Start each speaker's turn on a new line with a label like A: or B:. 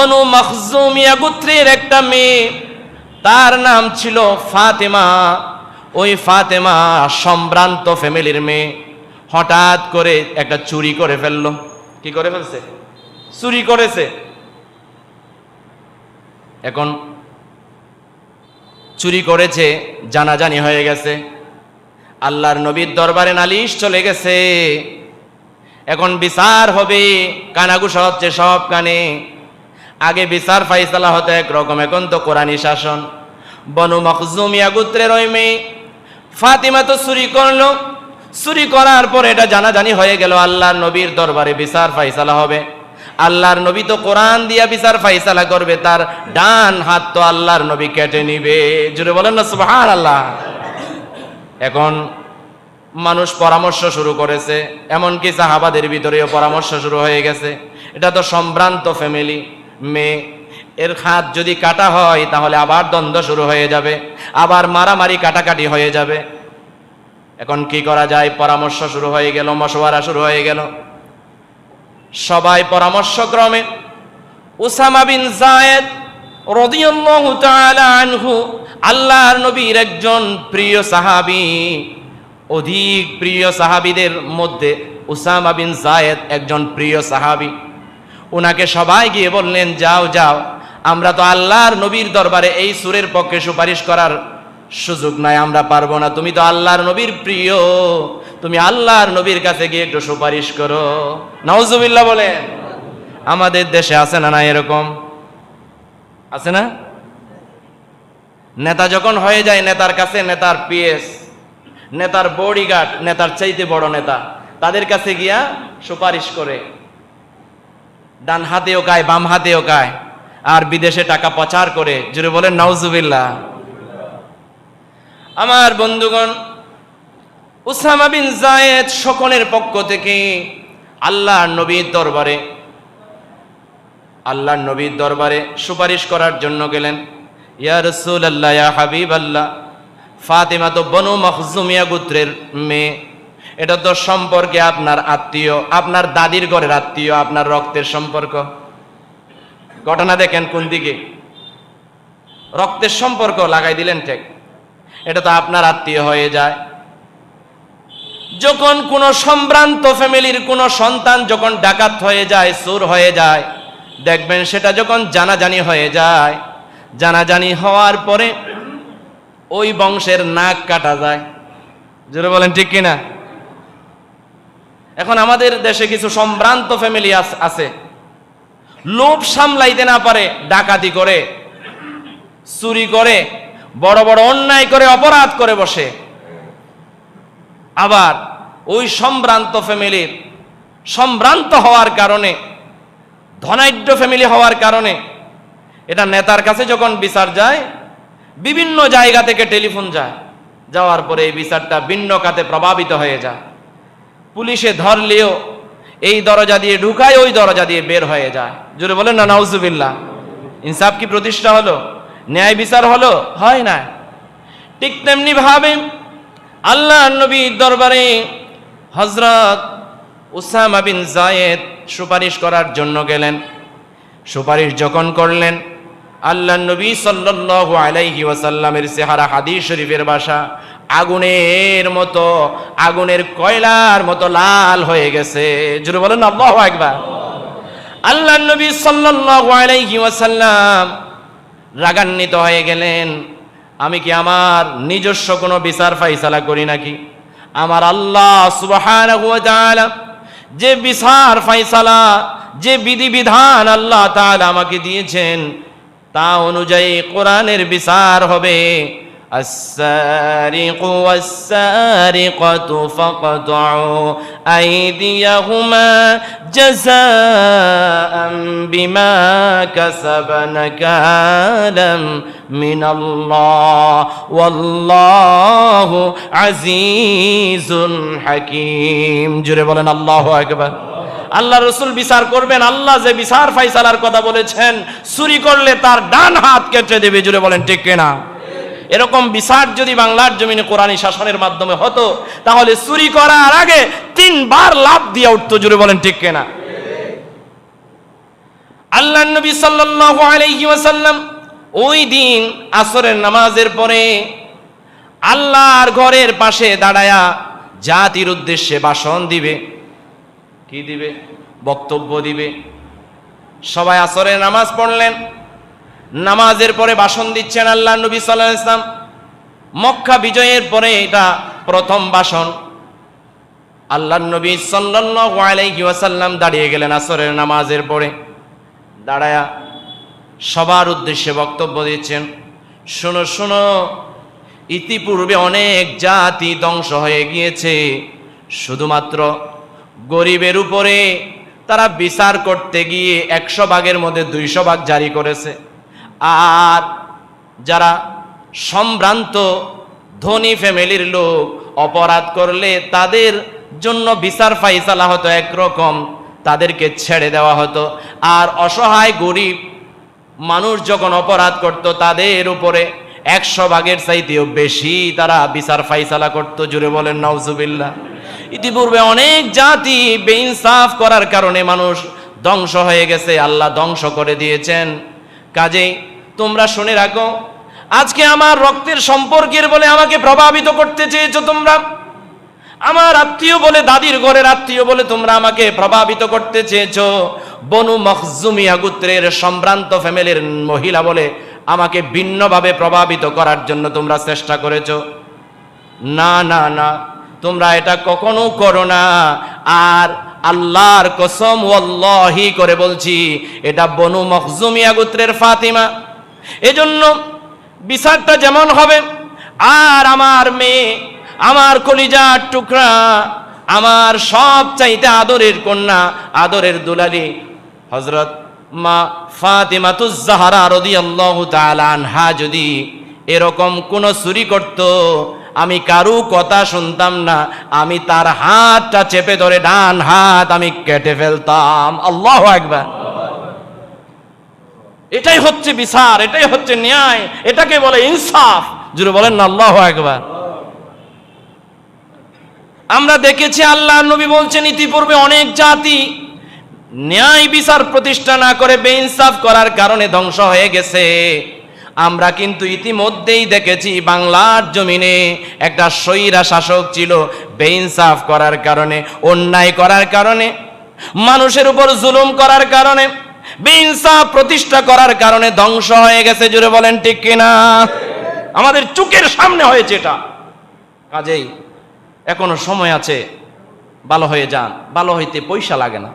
A: বনু মখজুমিয়া গোত্রের একটা মেয়ে। তার নাম ছিল ফাতেমা। ওই ফাতেমা সম্ভ্রান্ত ফ্যামিলির মেয়ে। হঠাৎ করে একটা চুরি করে ফেলল। কি করে ফেলছে? চুরি করেছে। এখন চুরি করেছে, জানাজানি হয়ে গেছে। আল্লাহর নবীর দরবারে নালিশ চলে গেছে। এখন বিচার হবে কানাগুসা হচ্ছে সব কানে। আগে বিচার ফাইসালা হতো একরকম এখন তো কোরআনী শাসন। বনু মখজুমিয়া গোত্রের ওই মেয়ে ফাতিমা তো চুরি করল। চুরি করার পর এটা জানাজানি হয়ে গেল, আল্লাহর নবীর দরবারে বিচার ফাইসালা হবে। আল্লাহর নবী তো কোরআন দিয়া বিচার ফাইসালা করবে, তার ডান হাত তো আল্লাহর নবী কেটে নিবে। জুড়ে বলেন না সুবহান আল্লাহ এখন মানুষ পরামর্শ শুরু করেছে, এমনকি সাহাবাদের ভিতরেও পরামর্শ শুরু হয়ে গেছে। এটা তো সম্ভ্রান্ত ফ্যামিলি মেয়ে এর হাত যদি কাটা হয়, তাহলে আবার দ্বন্দ্ব শুরু হয়ে যাবে, আবার মারামারি কাটাকাটি হয়ে যাবে। এখন কি করা যায়? পরামর্শ শুরু হয়ে গেল, মশওয়ারা শুরু হয়ে গেল। সবাই পরামর্শক্রমে উসামা বিন জায়েদ রাদিয়াল্লাহু তাআলা আনহু আল্লাহর নবীর একজন প্রিয় সাহাবী, অধিক প্রিয় সাহাবীদের মধ্যে উসামা বিন জায়েদ একজন প্রিয় সাহাবী। ওনাকে সবাই গিয়ে বললেন, যাও যাও। আমরা তো আল্লাহর নবীর দরবারে এই সুরের পক্ষে সুপারিশ করার সুযোগ নাই, আমরা পারব না। তুমি তো আল্লাহর নবীর প্রিয়। তুমি আল্লাহর নবীর কাছে গিয়ে একটু সুপারিশ করো। নওজুবিল্লাহ বলেন, আমাদের দেশে আছে না না এরকম? আছে না? নেতা যখন হয়ে যায়, নেতার কাছে নেতার পিএস, নেতার বডিগার্ড, নেতার চাইতে বড় নেতা, তাদের কাছে গিয়া সুপারিশ করে। ডান হাতেও কায় বাম হাতেও কায় আর বিদেশে টাকা পাচার করে জুড়ে বলেন, নাউজুবিল্লাহ। আমার বন্ধুগণ, উসামা বিন জায়েদ শকনের পক্ষ থেকে আল্লাহ নবীর দরবারে আল্লাহ নবীর দরবারে সুপারিশ করার জন্য গেলেন। ইয়া রসুল আল্লাহ ইয়া হাবিব আল্লাহ ফাতেমা তো বনু মখজুমিয়া গোত্রের মেয়ে। এটা তো সম্পর্কে আপনার আত্মীয়, আপনার দাদির ঘরের আত্মীয়, আপনার রক্তের সম্পর্ক। ঘটনা দেখেন কোন দিকে? রক্তের সম্পর্ক লাগাই দিলেন ঠিক। এটা তো আপনার আত্মীয় হয়ে যায়। যখন কোনো সম্ভ্রান্ত ফ্যামিলির কোনো সন্তান যখন ডাকাত হয়ে যায় সুর হয়ে যায়, দেখবেন সেটা যখন জানাজানি হয়ে যায়, জানাজানি হওয়ার পরে ওই বংশের নাক কাটা যায়। জোরে বলেন ঠিক কিনা? এখন আমাদের দেশে কিছু সম্ভ্রান্ত ফ্যামিলি আছে। লোভ সামলাইতে না পারে, ডাকাতি করে, চুরি করে, বড় বড় অন্যায় করে, অপরাধ করে বসে। আবার ওই সম্ভ্রান্ত ফ্যামিলির সম্ভ্রান্ত হওয়ার কারণে, ধনাঢ্য ফ্যামিলি হওয়ার কারণে, এটা নেতার কাছে যখন বিচার যায়, বিভিন্ন জায়গা থেকে টেলিফোন যায়, যাওয়ার পরে এই বিচারটা ভিন্ন খাতে প্রভাবিত হয়ে যায়। পুলিশে ধরলেও এই দরজা দিয়ে ঢুকায়, ওই দরজা দিয়ে বের হয়ে যায়। জোরে বলেন না, নাউজুবিল্লাহ। ইনসাফ কি প্রতিষ্ঠা হলো? ন্যায় বিচার হলো? হয় না। ঠিক তেমনি ভাবে আল্লাহ নবীর দরবারে হজরত উসামা বিন জায়েদ সুপারিশ করার জন্য গেলেন। সুপারিশ যখন করলেন আল্লাহ নবী সাল্লাল্লাহু আলাইহি ওয়াসাল্লামের চেহারা হাদিস শরীফের ভাষা আগুনের মতো, আগুনের কয়লার মতো লাল হয়ে গেছে। জুড়ে বলেন আল্লাহু আকবার। আল্লাহ নবী সাল্লাল্লাহু আলাইহি ওয়াসাল্লাম রাগান্বিত হয়ে গেলেন, আমি কি আমার নিজস্ব কোনো বিচার ফাইসালা করি নাকি? আমার আল্লাহ সুবহানাহু ওয়া তাআলা যে বিচার ফাইসালা যে বিধিবিধান আল্লাহ তাআলা আমাকে দিয়েছেন তা অনুযায়ী কোরআনের বিচার হবে السارق والسارقة فاقطعوا أيديهما جزاء بما كسب نكالا من الله والله عزيز حكيم جري বলেন আল্লাহু আকবার আল্লাহ রসুল বিচার করবেন, আল্লাহ যে বিচার ফাইসালার কথা বলেছেন, চুরি করলে তার ডান হাত কেটে দেবে, জুড়ে বলেন, ঠিক কিনা? এরকম বিচার যদি বাংলার জমিনে কোরআনী শাসনের মাধ্যমে হতো, তাহলে চুরি করার আগে তিনবার লাভ দিয়ে উঠতো, জুড়ে বলেন, ঠিক কিনা? আল্লাহ নবী সাল্লাল্লাহু আলাইহি ওই দিন আসরের নামাজের পরে আল্লাহর ঘরের পাশে দাঁড়ায়া জাতির উদ্দেশ্যে ভাষণ দিবে। কি দিবে? বক্তব্য দিবে। সবাই আসরের নামাজ পড়লেন। নামাজের পরে ভাষণ দিচ্ছেন আল্লাহ নবী সাল্লাহ ইসলাম মক্কা বিজয়ের পরে এটা প্রথম ভাষণ। আল্লাহ নবী সাল্লাল্লাহু দাঁড়িয়ে গেলেন আসরের নামাজের পরে। দাঁড়ায়া সবার উদ্দেশ্যে বক্তব্য দিচ্ছেন। শোনো শোনো, ইতিপূর্বে অনেক জাতি ধ্বংস হয়ে গিয়েছে। শুধুমাত্র গরিবের উপরে তারা বিচার করতে গিয়ে একশো ভাগের মধ্যে দুইশো ভাগ জারি করেছে। আর যারা সম্ভ্রান্ত ধনী ফ্যামিলির লোক অপরাধ করলে তাদের জন্য বিচার ফাইসালা হতো একরকম, তাদেরকে ছেড়ে দেওয়া হতো। আর অসহায় গরিব মানুষ যখন অপরাধ করত, তাদের উপরে একশো ভাগের চাইতেও বেশি তারা বিচার ফাইসালা করত। জুড়ে বলেন নওজুবিল্লাহ ইতিপূর্বে অনেক জাতি বেইনসাফ করার কারণে মানুষ ধ্বংস হয়ে গেছে, আল্লাহ ধ্বংস করে দিয়েছেন। কাজেই তোমরা শুনে রাখো, আজকে আমার রক্তের সম্পর্কের বলে আমাকে প্রভাবিত করতে চেয়েছো তোমরা? আমার আত্মীয় বলে, দাদির ঘরের আত্মীয় বলে তোমরা আমাকে প্রভাবিত করতে চেয়েছো? বনু মখজুমিয়া গোত্রের সম্ভ্রান্ত ফ্যামিলির মহিলা বলে আমাকে ভিন্নভাবে প্রভাবিত করার জন্য তোমরা চেষ্টা করেছ। না না না। তোমরা এটা কখনো করো না। আর আল্লাহর কসম, ওয়াল্লাহি করে বলছি, এটা বনু মখজুমিয়া গোত্রের ফাতিমা। এজন্য বিচারটা যেমন হবে, আর আমার মেয়ে, আমার কলিজার টুকরা, আমার সব চাইতে আদরের কন্যা, আদরের দুলালি হজরত মা ফাতিমাতুজ্জাহারা রাদিয়াল্লাহু তাআলা আনহা যদি এরকম কোন চুরি করত আমি কারু কথা শুনতাম না, আমি তার হাতটা চেপে ধরে ডান হাত আমি কেটে ফেলতাম। আল্লাহ একবার এটাই হচ্ছে বিচার, এটাই হচ্ছে ন্যায়, এটাকে বলে ইনসাফ। জুড়ে বলেন না, আল্লাহ একবার আমরা দেখেছি আল্লাহ, নবী বলছেন, ইতিপূর্বে অনেক জাতি ন্যায় বিচার প্রতিষ্ঠা না করে বেইনসাফ করার কারণে ধ্বংস হয়ে গেছে। আমরা কিন্তু ইতিমধ্যেই দেখেছি বাংলার জমিনে একটা সৈরা শাসক ছিল, বেইনসাফ করার কারণে, অন্যায় করার কারণে, মানুষের উপর জুলুম করার কারণে, বেইনসাফ প্রতিষ্ঠা করার কারণে ধ্বংস হয়ে গেছে জুড়ে বলেন ঠিক কিনা? আমাদের চোখের সামনে হয়েছে এটা। কাজেই এখনও সময় আছে, ভালো হয়ে যান, ভালো হইতে পয়সা লাগে না।